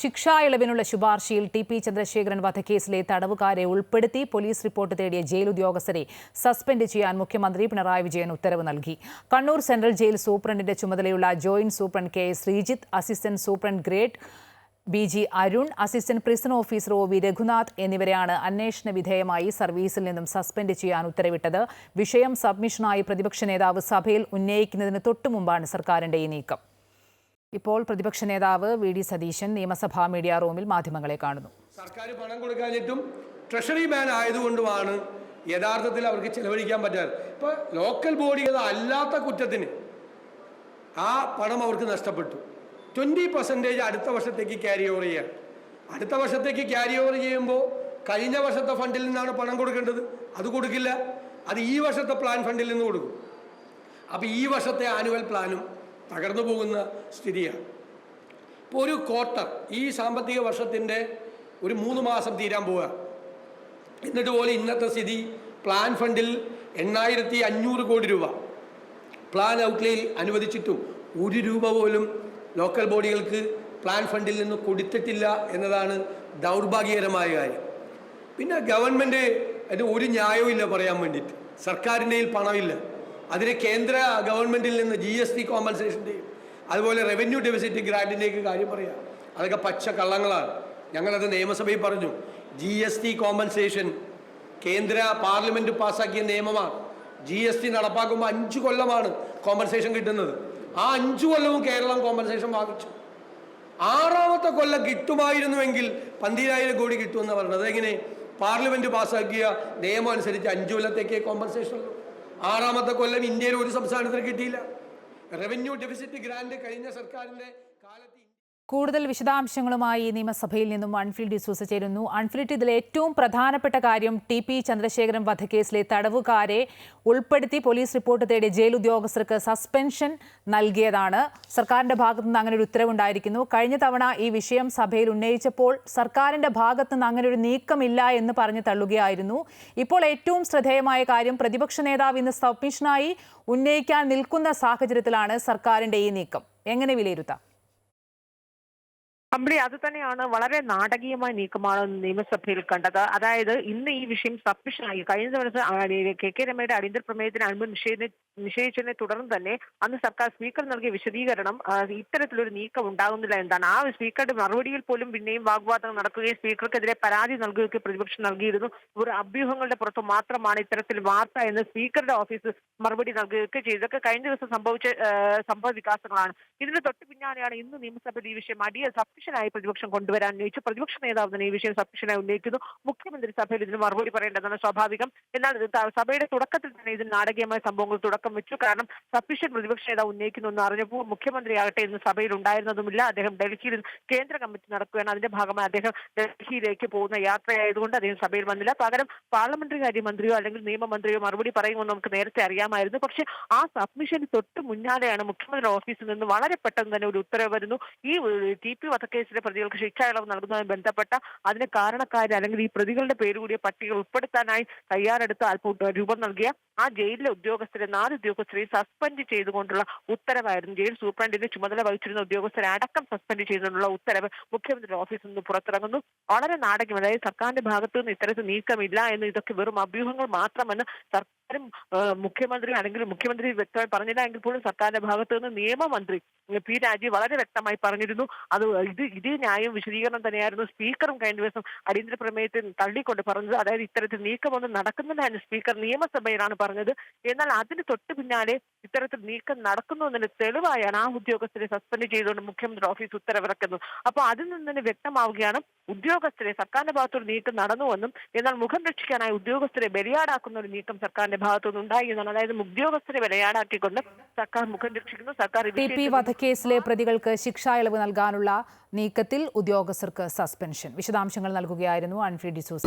ശിക്ഷാ ഇളവിനുള്ള ശുപാർശയിൽ ടി പി ചന്ദ്രശേഖരൻ വധക്കേസിലെ തടവുകാരെ ഉൾപ്പെടുത്തി പോലീസ് റിപ്പോർട്ട് തേടിയ ജയിൽ ഉദ്യോഗസ്ഥരെ സസ്പെൻഡ് ചെയ്യാൻ മുഖ്യമന്ത്രി പിണറായി വിജയൻ ഉത്തരവ് നൽകി. കണ്ണൂർ സെൻട്രൽ ജയിൽ സൂപ്രണ്ടിന്റെ ചുമതലയുള്ള joint superintendent K Sreejith assistant superintendent grade B G Arun assistant prison officer O V Raghunath എന്നിവരെയാണ് അന്വേഷണ വിധേയമായി സർവീസിൽ നിന്നും സസ്പെൻഡ് ചെയ്യാൻ ഉത്തരവിട്ടത്. വിഷയം സബ്മിഷനായി പ്രതിപക്ഷ നേതാവ് സഭയിൽ ഉന്നയിക്കുന്നതിന് തൊട്ടുമുമ്പാണ് സർക്കാരിന്റെ ഈ നീക്കം. ഇപ്പോൾ പ്രതിപക്ഷ നേതാവ് വി ഡി സതീശൻ നിയമസഭാ മീഡിയ റൂമിൽ മാധ്യമങ്ങളെ കാണുന്നു. സർക്കാർ പണം കൊടുക്കാഞ്ഞിട്ടും ട്രഷറി മാൻ ആയതുകൊണ്ടുമാണ് യഥാർത്ഥത്തിൽ അവർക്ക് ചെലവഴിക്കാൻ പറ്റാറ് ഇപ്പോൾ ലോക്കൽ ബോഡികൾ അല്ലാത്ത കുറ്റത്തിന് ആ പണം അവർക്ക് നഷ്ടപ്പെട്ടു. ട്വന്റി പെർസെന്റേജ് അടുത്ത വർഷത്തേക്ക് ക്യാരി ഓവർ ചെയ്യാൻ. അടുത്ത വർഷത്തേക്ക് ക്യാരി ഓവർ ചെയ്യുമ്പോൾ കഴിഞ്ഞ വർഷത്തെ ഫണ്ടിൽ നിന്നാണ് പണം കൊടുക്കേണ്ടത്. അത് കൊടുക്കില്ല. അത് ഈ വർഷത്തെ പ്ലാൻ ഫണ്ടിൽ നിന്ന് കൊടുക്കും. അപ്പോൾ ഈ വർഷത്തെ ആനുവൽ പ്ലാനും തകർന്നു പോകുന്ന സ്ഥിതിയാണ്. ഇപ്പോൾ ഒരു ക്വാർട്ടർ ഈ സാമ്പത്തിക വർഷത്തിന്റെ ഒരു മൂന്ന് മാസം തീരാൻ പോവുക. എന്നിട്ട് പോലെ ഇന്നത്തെ സ്ഥിതി പ്ലാൻ ഫണ്ടിൽ എണ്ണായിരത്തി അഞ്ഞൂറ് കോടി രൂപ. പ്ലാൻ ഔട്ട്ലേയിൽ അനുവദിച്ചിട്ടും ഒരു രൂപ പോലും ലോക്കൽ ബോഡികൾക്ക് പ്ലാൻ ഫണ്ടിൽ നിന്ന് കൊടുത്തിട്ടില്ല എന്നതാണ് ദൗർഭാഗ്യകരമായ കാര്യം. പിന്നെ ഗവൺമെന്റ് അതിന് ഒരു ന്യായവും ഇല്ല പറയാൻ വേണ്ടിയിട്ട്. സർക്കാരിന്റെ പണമില്ല. അതിന് കേന്ദ്ര ഗവൺമെന്റിൽ നിന്ന് ജി എസ് ടി കോമ്പൻസേഷന്റെയും അതുപോലെ റവന്യൂ ഡെഫിസിറ്റ് ഗ്രാന്റിന്റെയൊക്കെ കാര്യം പറയാം. അതൊക്കെ പച്ച കള്ളങ്ങളാണ്. ഞങ്ങളത് നിയമസഭയിൽ പറഞ്ഞു. ജി എസ് ടി കോമ്പൻസേഷൻ കേന്ദ്ര പാർലമെന്റ് പാസ്സാക്കിയ നിയമമാണ്. ജി എസ് ടി നടപ്പാക്കുമ്പോൾ അഞ്ച് കൊല്ലമാണ് കോമ്പൻസേഷൻ കിട്ടുന്നത്. ആ അഞ്ച് കൊല്ലവും കേരളം കോമ്പൻസേഷൻ വാങ്ങിച്ചു. ആറാമത്തെ കൊല്ലം കിട്ടുമായിരുന്നുവെങ്കിൽ പന്തിരായിരം കോടി കിട്ടുമെന്ന് പറഞ്ഞത്. അതെങ്ങനെ? പാർലമെന്റ് പാസ്സാക്കിയ നിയമം അനുസരിച്ച് അഞ്ച് കൊല്ലത്തേക്ക് കോമ്പൻസേഷൻ ഉള്ളൂ. ആറാമത്തെ കൊല്ലം ഇന്ത്യയിൽ ഒരു സംസ്ഥാനത്തിന് കിട്ടിയില്ല. റവന്യൂ ഡെഫിസിറ്റ് ഗ്രാൻഡ് കഴിഞ്ഞ സർക്കാരിന്റെ കാലത്ത് കൂടുതൽ വിശദാംശങ്ങളുമായി നിയമസഭയിൽ നിന്നും അൺഫിൽ ഡിസൂസ ചേരുന്നു. അൺഫിൽഡ് ഇതിലെ ഏറ്റവും പ്രധാനപ്പെട്ട കാര്യം ടി പി ചന്ദ്രശേഖരൻ വധക്കേസിലെ തടവുകാരെ ഉൾപ്പെടുത്തി പോലീസ് റിപ്പോർട്ട് തേടി ജയിൽ ഉദ്യോഗസ്ഥർക്ക് സസ്പെൻഷൻ നൽകിയതാണ്. സർക്കാരിന്റെ ഭാഗത്തു നിന്ന് അങ്ങനെ ഒരു ഉത്തരവുണ്ടായിരിക്കുന്നു. കഴിഞ്ഞ തവണ ഈ വിഷയം സഭയിൽ ഉന്നയിച്ചപ്പോൾ സർക്കാരിന്റെ ഭാഗത്തു നിന്ന് അങ്ങനെ ഒരു നീക്കമില്ല എന്ന് പറഞ്ഞു തള്ളുകയായിരുന്നു. ഇപ്പോൾ ഏറ്റവും ശ്രദ്ധേയമായ കാര്യം പ്രതിപക്ഷ നേതാവ് ഇന്ന് സബ്മിഷനായി ഉന്നയിക്കാൻ നിൽക്കുന്ന സാഹചര്യത്തിലാണ് സർക്കാരിന്റെ ഈ നീക്കം. എങ്ങനെ വിലയിരുത്താം? അമ്പിളി അത് തന്നെയാണ് വളരെ നാടകീയമായ നീക്കമാണ് നിയമസഭയിൽ കണ്ടത്. അതായത് ഇന്ന് ഈ വിഷയം സബ്മിഷനായി കഴിഞ്ഞ ദിവസം കെ കെ രമയുടെ അടിയന്തര പ്രമേയത്തിന് അനുമതി നിഷേധ നിഷേധിച്ചതിനെ തുടർന്ന് തന്നെ അന്ന് സർക്കാർ സ്പീക്കർ നൽകിയ വിശദീകരണം ഇത്തരത്തിലൊരു നീക്കം ഉണ്ടാകുന്നില്ല എന്താണ് ആ സ്പീക്കറുടെ മറുപടിയിൽ പോലും പിന്നെയും വാഗ്വാദങ്ങൾ നടക്കുകയും സ്പീക്കർക്കെതിരെ പരാതി നൽകുകയൊക്കെ പ്രതിപക്ഷം നൽകിയിരുന്നു. ഒരു അഭ്യൂഹങ്ങളുടെ പുറത്ത് മാത്രമാണ് ഇത്തരത്തിൽ വാർത്ത എന്ന് സ്പീക്കറുടെ ഓഫീസ് മറുപടി നൽകുകയൊക്കെ ചെയ്തതൊക്കെ കഴിഞ്ഞ ദിവസം സംഭവിച്ച സംഭവ വികാസങ്ങളാണ്. ഇതിന് തൊട്ട് പിന്നാലെയാണ് ഇന്ന് നിയമസഭയിൽ ഈ വിഷയം അടിയ സബ്മിഷനായി പ്രതിപക്ഷം കൊണ്ടുവരാൻ ഉന്നയിച്ചു പ്രതിപക്ഷ നേതാവ് തന്നെ ഈ വിഷയം സബ്മിഷനായി ഉന്നയിക്കുന്നു. മുഖ്യമന്ത്രി സഭയിൽ ഇതിന് മറുപടി പറയേണ്ടതാണ് സ്വാഭാവികം. എന്നാൽ ഇത് സഭയുടെ തുടക്കത്തിൽ തന്നെ ഇതിന് നാടകീയമായ സംഭവങ്ങൾ തുടക്കം വെച്ചു. കാരണം സബ്മിഷൻ പ്രതിപക്ഷ നേതാവ് ഉന്നയിക്കുന്നു എന്ന് അറിഞ്ഞപ്പോൾ മുഖ്യമന്ത്രിയാകട്ടെ ഇന്ന് സഭയിൽ ഉണ്ടായിരുന്നതുമില്ല. അദ്ദേഹം ഡൽഹിയിൽ കേന്ദ്ര കമ്മിറ്റി നടക്കുകയാണ്. അതിന്റെ ഭാഗമായി അദ്ദേഹം ഡൽഹിയിലേക്ക് പോകുന്ന യാത്രയായതുകൊണ്ട് അദ്ദേഹം സഭയിൽ വന്നില്ല. പകരം പാർലമെന്ററി കാര്യമന്ത്രിയോ അല്ലെങ്കിൽ നിയമമന്ത്രിയോ മറുപടി പറയുമെന്ന് നമുക്ക് നേരത്തെ അറിയാമായിരുന്നു. പക്ഷേ ആ സബ്മിഷന് തൊട്ട് മുന്നാലെയാണ് മുഖ്യമന്ത്രി ഓഫീസിൽ നിന്ന് വളരെ പെട്ടെന്ന് തന്നെ ഒരു ഉത്തരവ് വരുന്നു. ഈ ടി പി വധക്കേസിലെ പ്രതികൾക്ക് ശിക്ഷ ഇളവ് നൽകുന്നതുമായി ബന്ധപ്പെട്ട അതിന് കാരണക്കാർ അല്ലെങ്കിൽ ഈ പ്രതികളുടെ പേര് കൂടിയ പട്ടിക ഉൾപ്പെടുത്താനായി തയ്യാറെടുത്ത് അല്പം രൂപം നൽകിയ ആ ജയിലിലെ ഉദ്യോഗസ്ഥരെ നാല് ഉദ്യോഗസ്ഥരെ സസ്പെൻഡ് ചെയ്തുകൊണ്ടുള്ള ഉത്തരവായിരുന്നു. ജയിൽ സൂപ്രണ്ടിന്റെ ചുമതല വഹിച്ചിരുന്ന ഉദ്യോഗസ്ഥരെ അടക്കം സസ്പെൻഡ് ചെയ്തുകൊണ്ടുള്ള ഉത്തരവ് മുഖ്യമന്ത്രിയുടെ ഓഫീസിൽ നിന്ന് പുറത്തിറങ്ങുന്നു. വളരെ നാടകം അതായത് സർക്കാരിന്റെ ഭാഗത്തു നിന്ന് ഇത്തരത്തിൽ നീക്കമില്ല എന്ന് ഇതൊക്കെ വെറും അഭ്യൂഹങ്ങൾ മാത്രമെന്ന് സർക്കാരും ഏഹ്, മുഖ്യമന്ത്രി അല്ലെങ്കിൽ മുഖ്യമന്ത്രി വ്യക്തമായി പറഞ്ഞില്ല എങ്കിൽ പോലും സർക്കാരിന്റെ ഭാഗത്തു നിന്ന് നിയമമന്ത്രി പി രാജീവ് വളരെ വ്യക്തമായി പറഞ്ഞിരുന്നു. അത് ഇത് ഇതേ ന്യായം വിശദീകരണം തന്നെയായിരുന്നു സ്പീക്കറും കഴിഞ്ഞ ദിവസം അടിയന്തര പ്രമേയത്തിൽ തള്ളിക്കൊണ്ട് പറഞ്ഞത്. അതായത് ഇത്തരത്തിൽ നീക്കമൊന്നും നടക്കുന്നില്ല എന്ന് സ്പീക്കർ നിയമസഭയിലാണ് പറഞ്ഞത്. എന്നാൽ അതിന് തൊട്ട് പിന്നാലെ ഇത്തരത്തിൽ നീക്കം നടക്കുന്നു എന്നതിന് തെളിവായാണ് ആ ഉദ്യോഗസ്ഥരെ സസ്പെൻഡ് ചെയ്തുകൊണ്ട് മുഖ്യമന്ത്രി ഓഫീസ് ഉത്തരവിറക്കുന്നത്. അപ്പോൾ അതിൽ നിന്ന് തന്നെ വ്യക്തമാവുകയാണ് ഉദ്യോഗസ്ഥരെ സർക്കാരിന്റെ ഭാഗത്തൊരു നീക്കം നടന്നുവെന്നും എന്നാൽ മുഖം രക്ഷിക്കാനായി ഉദ്യോഗസ്ഥരെ ബലിയാടാക്കുന്ന ഒരു നീക്കം സർക്കാരിന്റെ ഭാഗത്തുനിന്ന് ഉണ്ടായി എന്നാണ്. അതായത് ഉദ്യോഗസ്ഥരെ ബലിയാടാക്കിക്കൊണ്ട് സർക്കാർ മുഖം രക്ഷിക്കുന്നു സർക്കാർ പി വിഷയത്തിൽ വധക്കേസിലെ പ്രതികൾക്ക് ശിക്ഷാ ഇളവ് നൽകാനുള്ള നീക്കത്തിൽ ഉദ്യോഗസ്ഥർക്ക് സസ്പെൻഷൻ വിശദാംശങ്ങൾ നൽകുകയായിരുന്നു അൺഫ്രീ ഡിസൂസ.